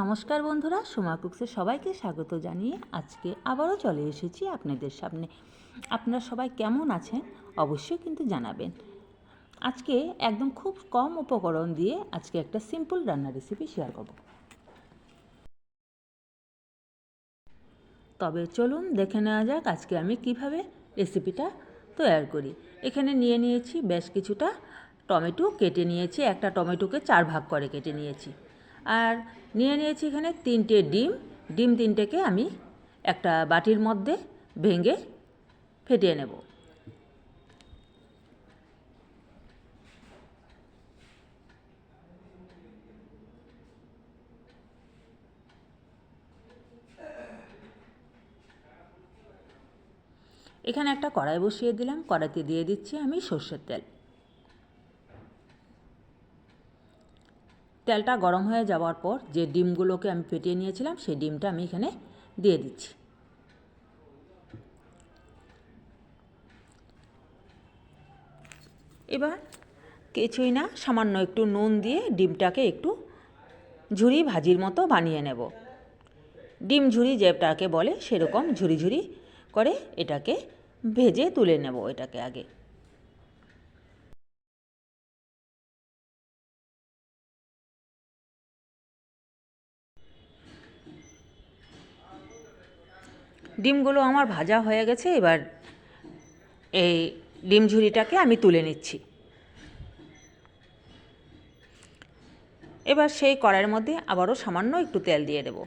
নমস্কার বন্ধুরা, সোমা কুকসে সবাইকে স্বাগত জানিয়ে আজকে আবারও চলে এসেছি আপনাদের সামনে। আপনারা সবাই কেমন আছেন? অবশ্যই কিন্তু জানাবেন। আজকে একদম খুব কম উপকরণ দিয়ে আজকে একটা সিম্পল রান্নার রেসিপি শেয়ার করব। তবে চলুন দেখে নেওয়া যাক আজকে আমি কীভাবে রেসিপিটা তৈরি করি। এখানে নিয়ে নিয়েছি বেশ কিছুটা টমেটো, কেটে নিয়েছি। একটা টমেটোকে চার ভাগ করে কেটে নিয়েছি। আর নিয়ে নিয়েছি এখানে তিনটে ডিম। ডিম তিনটেকে আমি একটা বাটির মধ্যে ভেঙে ফেটিয়ে নেব। এখানে একটা কড়াই বসিয়ে দিলাম। কড়াইতে দিয়ে দিচ্ছি আমি সর্ষের তেল। তেলটা গরম হয়ে যাওয়ার পর যে ডিমগুলোকে আমি ফেটিয়ে নিয়েছিলাম, সেই ডিমটা আমি এখানে দিয়ে দিচ্ছি। এবার কিছুই না, সামান্য একটু নুন দিয়ে ডিমটাকে একটু ঝুরি ভাজির মতো বানিয়ে নেব। ডিম ঝুরি যেটাকে বলে, সেরকম ঝুরি ঝুরি করে এটাকে ভেজে তুলে নেব এটাকে আগে। ডিমগুলো আমার ভাজা হয়ে গেছে, এবার এই ডিম ঝুড়িটাকে আমি তুলে নিচ্ছি। এবার সেই কড়াইয়ের মধ্যে আবারও সামান্য একটু তেল দিয়ে দেব।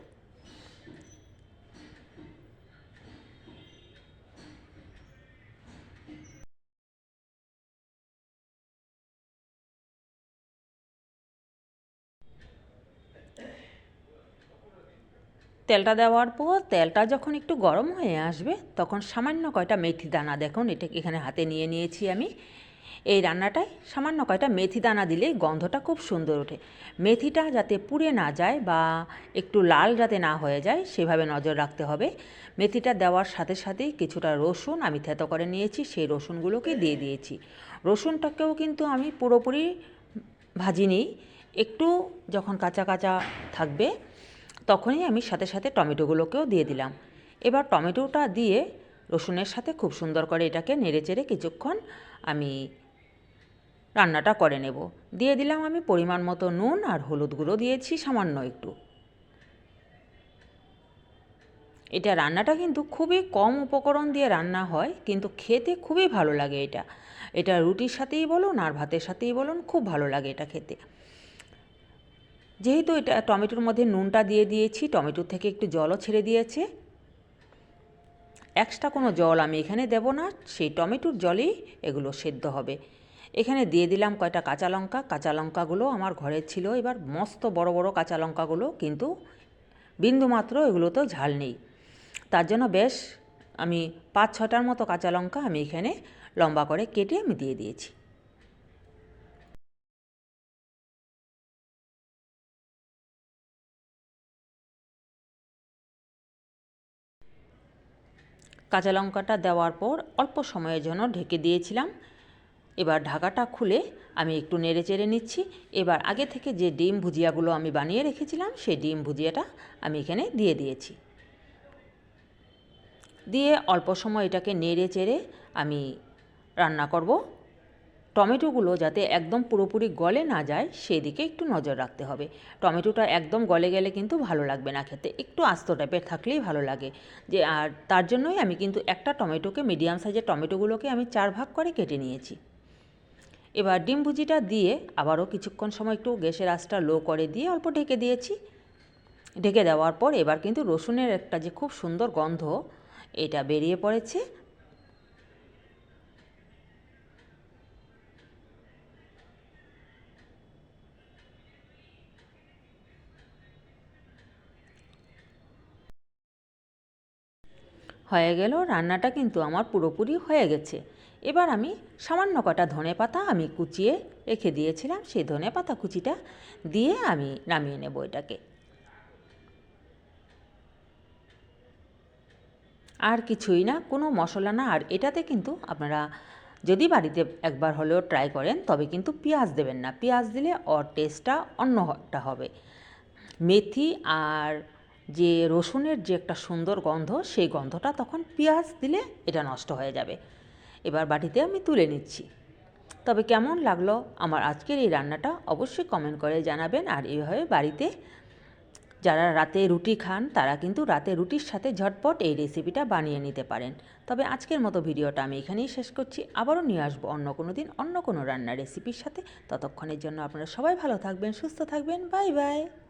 তেলটা দেওয়ার পর তেলটা যখন একটু গরম হয়ে আসবে, তখন সামান্য কয়টা মেথি দানা দেখুন, এটা এখানে হাতে নিয়ে নিয়েছি আমি। এই রান্নাটায় সামান্য কয়টা মেথি দানা দিলেই গন্ধটা খুব সুন্দর ওঠে। মেথিটা যাতে পুড়ে না যায় বা একটু লাল যাতে না হয়ে যায়, সেভাবে নজর রাখতে হবে। মেথিটা দেওয়ার সাথে সাথেই কিছুটা রসুন আমি থেতো করে নিয়েছি, সেই রসুনগুলোকে দিয়ে দিয়েছি। রসুনটাকেও কিন্তু আমি পুরোপুরি ভাজিনি। একটু যখন কাঁচা কাঁচা থাকবে তখনই আমি সাথে সাথে টমেটোগুলোকেও দিয়ে দিলাম। এবার টমেটোটা দিয়ে রসুনের সাথে খুব সুন্দর করে এটাকে নেড়ে চেড়ে কিছুক্ষণ আমি রান্নাটা করে নেব। দিয়ে দিলাম আমি পরিমাণ মতো নুন আর হলুদ গুঁড়ো দিয়েছি সামান্য একটু। এটা রান্নাটা কিন্তু খুবই কম উপকরণ দিয়ে রান্না হয়, কিন্তু খেতে খুবই ভালো লাগে এটা। এটা রুটির সাথেই বলুন আর ভাতের সাথেই বলুন, খুব ভালো লাগে এটা খেতে। যেহেতু এটা টমেটোর মধ্যে নুনটা দিয়ে দিয়েছি টমেটোর থেকে একটু জলও ছেড়ে দিয়েছে। এক্সট্রা কোনো জল আমি এখানে দেব না, সেই টমেটোর জলেই এগুলো সেদ্ধ হবে। এখানে দিয়ে দিলাম কয়টা কাঁচা লঙ্কা, কাঁচা লঙ্কাগুলো আমার ঘরে ছিল, এবার মস্ত বড় বড় কাঁচা লঙ্কাগুলো কিন্তু বিন্দুমাত্র এগুলোতেও ঝাল নেই। তার জন্য বেশ আমি পাঁচ ছটার মতো কাঁচা লঙ্কা আমি এখানে লম্বা করে কেটে আমি দিয়ে দিয়েছি। কাঁচা লঙ্কাটা দেওয়ার পর অল্প সময়ের জন্য ঢেকে দিয়েছিলাম। এবার ঢাকাটা খুলে আমি একটু নেড়ে চেড়ে নিচ্ছি। এবার আগে থেকে যে ডিম ভুজিয়াগুলো আমি বানিয়ে রেখেছিলাম, সেই ডিম ভুজিয়াটা আমি এখানে দিয়ে দিয়েছি। দিয়ে অল্প সময় এটাকে নেড়ে চেড়ে আমি রান্না করব। টমেটোগুলো যাতে একদম পুরোপুরি গলে না যায় সেই দিকে একটু নজর রাখতে হবে। টমেটোটা একদম গলে গেলে কিন্তু ভালো লাগবে না খেতে। একটু আস্ত টাইপের থাকলেই ভালো লাগে। যে, আর তার জন্যই আমি কিন্তু একটা টমেটোকে, মিডিয়াম সাইজের টমেটোগুলোকে আমি চার ভাগ করে কেটে নিয়েছি। এবার ডিম ভুজিটা দিয়ে আবারও কিছুক্ষণ সময় একটু গ্যাসের আঁচটা লো করে দিয়ে অল্প ঢেকে দিয়েছি। ঢেকে দেওয়ার পর এবার কিন্তু রসুনের একটা যে খুব সুন্দর গন্ধ, এটা বেরিয়ে পড়েছে। হয়ে গেল, রান্নাটা কিন্তু আমার পুরোপুরি হয়ে গেছে। এবার আমি সামান্য কটা ধনে পাতা আমি কুচিয়ে রেখে দিয়েছিলাম, সেই ধনে পাতা কুচিটা দিয়ে আমি নামিয়ে নেব এটাকে। আর কিছুই না, কোনো মশলা না, আর এটাতে কিন্তু আপনারা যদি বাড়িতে একবার হলেও ট্রাই করেন, তবে কিন্তু পেঁয়াজ দেবেন না। পেঁয়াজ দিলে ওর টেস্টটা অন্যটা হবে। মেথি আর যে রসুনের যে একটা সুন্দর গন্ধ, সেই গন্ধটা তখন পেঁয়াজ দিলে এটা নষ্ট হয়ে যাবে। এবার বাটিতে আমি তুলে নিচ্ছি। তবে কেমন লাগল আমার আজকের এই রান্নাটা অবশ্যই কমেন্ট করে জানাবেন। আর এইভাবে বাড়িতে যারা রাতে রুটি খান, তারা কিন্তু রাতে রুটির সাথে ঝটপট এই রেসিপিটা বানিয়ে নিতে পারেন। তবে আজকের মতো ভিডিওটা আমি এখানেই শেষ করছি। আবারও নিয়ে আসব অন্য কোনো দিন অন্য কোনো রান্নার রেসিপির সাথে। ততক্ষণের জন্য আপনারা সবাই ভালো থাকবেন, সুস্থ থাকবেন। Bye bye.